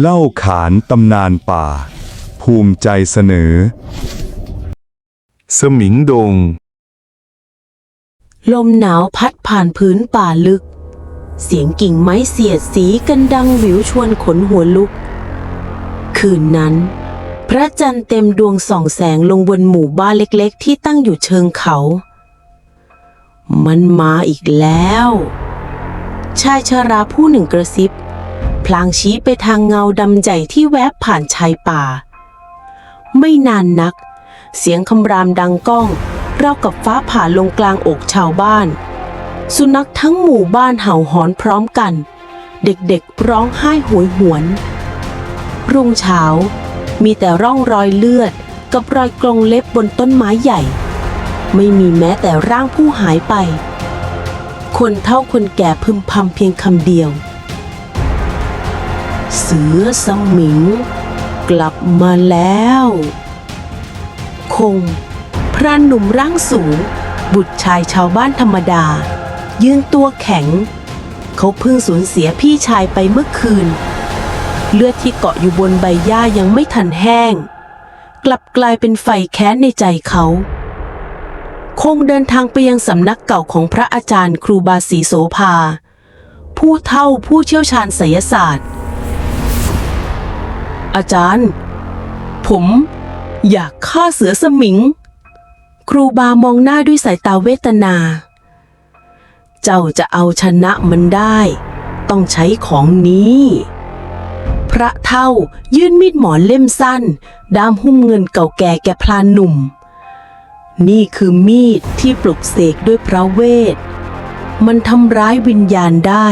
เล่าขานตำนานป่า ภูมิใจเสนอ สมิงดง ลมหนาวพัดผ่านพื้นป่าลึก เสียงกิ่งไม้เสียดสีกันดังหวิวชวนขนหัวลุก คืนนั้น พระจันทร์เต็มดวงส่องแสงลงบนหมู่บ้านเล็กๆ ที่ตั้งอยู่เชิงเขา มันมาอีกแล้ว ชายชาราผู้หนึ่งกระซิบ ลางชี้ไปทางเงาดำใหญ่ที่แวบผ่านชายป่า ไม่นานนัก เสียงคำรามดังก้องเรากับฟ้าผ่าลงกลางอกชาวบ้าน สุนัขทั้งหมู่บ้านเห่าหอนพร้อมกัน เด็กๆร้องไห้โหวยหวน รุ่งเช้า มีแต่ร่องรอยเลือดกับรอยกรงเล็บบนต้นไม้ใหญ่ ไม่มีแม้แต่ร่างผู้หายไป คนเท่าคนแก่พึมพำเพียงคำเดียว เสือสมิง กลับมาแล้ว คง พระหนุ่มร่างสูง บุตรชายชาวบ้านธรรมดา ยืนตัวแข็ง เขาเพิ่งสูญเสียพี่ชายไปเมื่อคืน เลือดที่เกาะอยู่บนใบหญ้ายังไม่ทันแห้ง กลับกลายเป็นไฟแค้นในใจเขาคงเดินทางไปยังสำนักเก่าของพระอาจารย์ครูบาศรีโสภา ผู้เท่าผู้เชี่ยวชาญไสยศาสตร์ อาจารย์ ผมอยากฆ่าเสือสมิง ครูบามองหน้าด้วยสายตาเวทนา เจ้าจะเอาชนะมันได้ ต้องใช้ของนี้ พระเท่ายื่นมีดหมอนเล่มสั้นดามหุ้มเงินเก่าแก่แก่พลานหนุ่ม นี่คือมีดที่ปลุกเสกด้วยพระเวท มันทำร้ายวิญญาณได้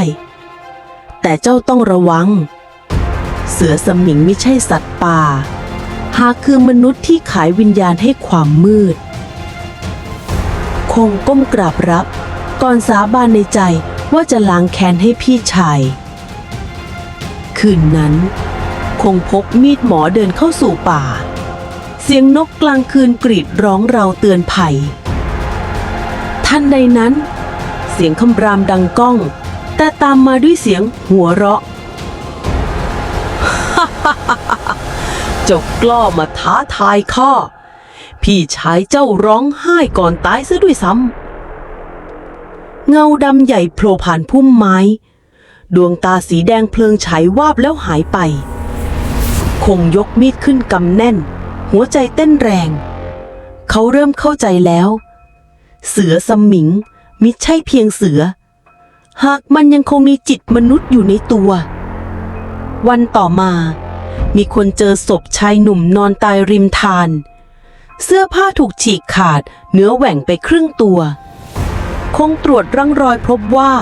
แต่เจ้าต้องระวัง เสือสมิงไม่ใช่สัตว์ป่า หากคือมนุษย์ที่ขายวิญญาณให้ความมืด คงก้มกราบรับ ก่อนสาบานในใจว่าจะล้างแค้นให้พี่ชาย คืนนั้น คงพกมีดหมอเดินเข้าสู่ป่า เสียงนกกลางคืนกรีดร้องเราเตือนภัยทันใดนั้น เสียงคำรามดังก้อง แต่ตามมาด้วยเสียงหัวเราะ เจ้ากล้ามาท้าทายข้า พี่ชายเจ้าร้องไห้ก่อนตายซะด้วยซ้ำ เงาดำใหญ่โผล่ผ่านพุ่มไม้ ดวงตาสีแดงเพลิงฉายวาบแล้วหายไป คงยกมีดขึ้นกำแน่น หัวใจเต้นแรง เขาเริ่มเข้าใจแล้ว เสือสมิงมิใช่เพียงเสือ หากมันยังคงมีจิตมนุษย์อยู่ในตัว วันต่อมา มีคนเจอศพชายหนุ่มนอนตายริมทาน เสื้อผ้าถูกฉีกขาด เนื้อแหว่งไปครึ่งตัว คงตรวจร่องรอยพบว่า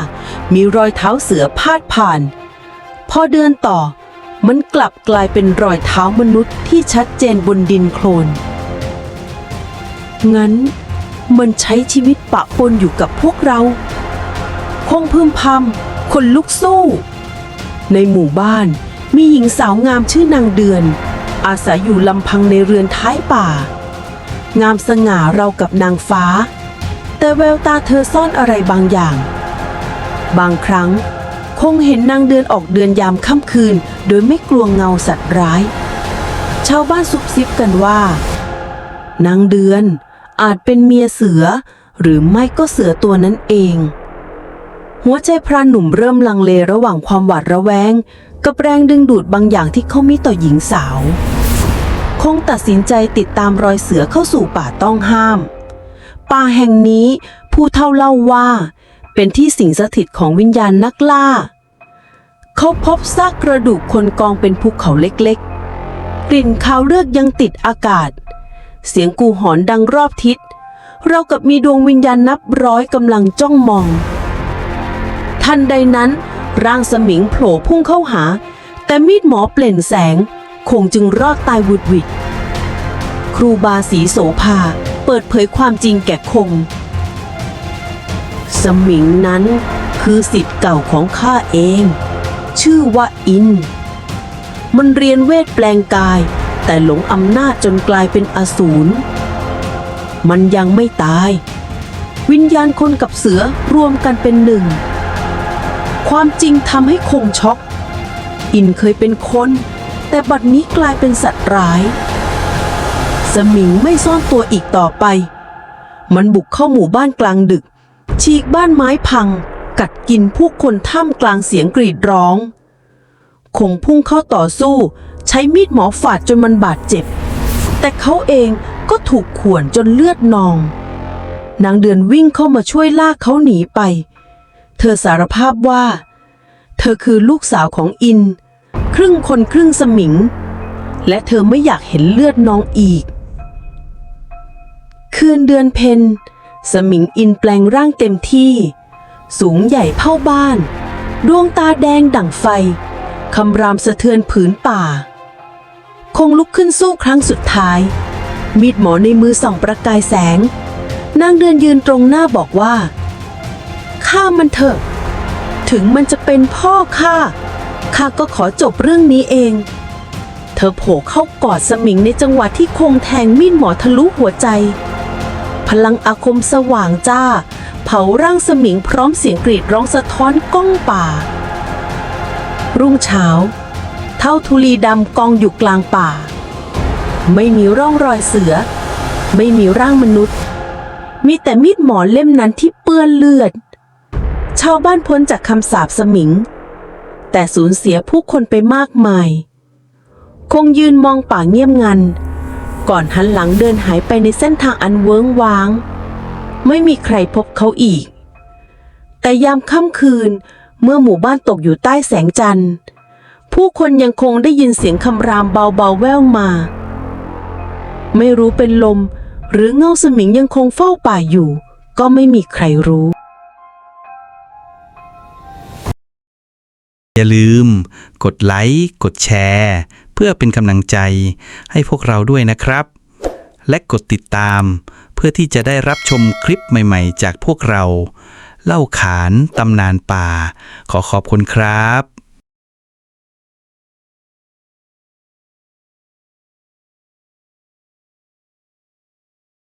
มีรอยเท้าเสือพาดผ่าน พอเดินต่อ มันกลับกลายเป็นรอยเท้ามนุษย์ที่ชัดเจนบนดินโคลน งั้นมันใช้ชีวิตปะปนอยู่กับพวกเรา คงพึมพำคนลุกสู้ ในหมู่บ้าน มีหญิงสาวงามชื่อนางเดือน อาศัยอยู่ลำพังในเรือนท้ายป่า งามสง่าเรากับนางฟ้า แต่แววตาเธอซ่อนอะไรบางอย่าง บางครั้ง คงเห็นนางเดือนออกเดือนยามค่ำคืน โดยไม่กลัวเงาสัตว์ร้าย ชาวบ้านซุบซิบกันว่า นางเดือนอาจเป็นเมียเสือหรือไม่ก็เสือตัวนั้นเอง หัวใจพรานหนุ่มเริ่มลังเลระหว่างความหวาดระแวง กับแรงดึงดูดบางอย่างที่เขามีต่อหญิงสาว คงตัดสินใจติดตามรอยเสือเข้าสู่ป่าต้องห้าม ป่าแห่งนี้ผู้เท่าเล่าว่า เป็นที่สิงสถิตของวิญญาณนักล่า เขาพบซากกระดูกคนกองเป็นภูเขาเล็กๆ กลิ่นคาวเลือดยังติดอากาศ เสียงกูหอนดังรอบทิศ เรากับมีดวงวิญญาณนับร้อยกำลังจ้องมอง ทันใดนั้น ร่างสมิงโผล่พุ่งเข้าหา แต่มีดหมอเปล่งแสง คงจึงรอดตายวุดวิดครูบาศรีโสภาเปิดเผยความจริงแก่คง สมิงนั้นคือสิทธิ์เก่าของข้าเอง ชื่อว่าอิน มันเรียนเวทแปลงกาย แต่หลงอำนาจจนกลายเป็นอสูร มันยังไม่ตาย วิญญาณคนกับเสือรวมกันเป็นหนึ่ง ความจริงทำให้คงช็อก อินเคยเป็นคน แต่บัดนี้กลายเป็นสัตว์ร้าย สมิงไม่ซ่อนตัวอีกต่อไป มันบุกเข้าหมู่บ้านกลางดึก ฉีกบ้านไม้พัง กัดกินผู้คนท่ามกลางเสียงกรีดร้อง คงพุ่งเข้าต่อสู้ ใช้มีดหมอฝาดจนมันบาดเจ็บ แต่เขาเองก็ถูกข่วนจนเลือดนอง นางเดือนวิ่งเข้ามาช่วยลากเขาหนีไป เธอสารภาพว่า เธอคือลูกสาวของอิน ครึ่งคนครึ่งสมิง และเธอไม่อยากเห็นเลือดน้องอีก คืนเดือนเพ็ญสมิงอินแปลงร่างเต็มที่ สูงใหญ่เท่าบ้าน ดวงตาแดงดั่งไฟ คำรามสะเทือนผืนป่า คงลุกขึ้นสู้ครั้งสุดท้าย มีดหมอในมือส่องประกายแสง นางเดือนยืนตรงหน้าบอกว่า ฆ่ามันเถอะ ถึงมันจะเป็นพ่อข้าข้าก็ขอจบเรื่องนี้เอง เธอโผล่เข้ากอดสมิงในจังหวะที่คงแทงมีดหมอทะลุหัวใจ พลังอาคมสว่างจ้า เผาร่างสมิงพร้อมเสียงกรีดร้องสะท้อนก้องป่า รุ่งเช้า เท่าทุลีดำกองอยู่กลางป่า ไม่มีร่องรอยเสือ ไม่มีร่างมนุษย์ มีแต่มีดหมอเล่มนั้นที่เปื้อนเลือด ชาวบ้านพ้นจากคำสาปสมิง แต่สูญเสียผู้คนไปมากมาย คงยืนมองป่าเงียบงัน ก่อนหันหลังเดินหายไปในเส้นทางอันเวิ้งว้าง ไม่มีใครพบเขาอีก แต่ยามค่ำคืนเมื่อหมู่บ้านตกอยู่ใต้แสงจันทร์ ผู้คนยังคงได้ยินเสียงคำรามเบาๆแว่วมา ไม่รู้เป็นลม หรือเงาสมิงยังคงเฝ้าป่าอยู่ ก็ไม่มีใครรู้ อย่าลืม กดไลค์กดแชร์ เพื่อเป็นกำลังใจให้พวกเราด้วยนะครับ และกดติดตาม เพื่อที่จะได้รับชมคลิปใหม่ ๆ จากพวกเรา เล่าขานตำนานป่า ขอขอบคุณครับ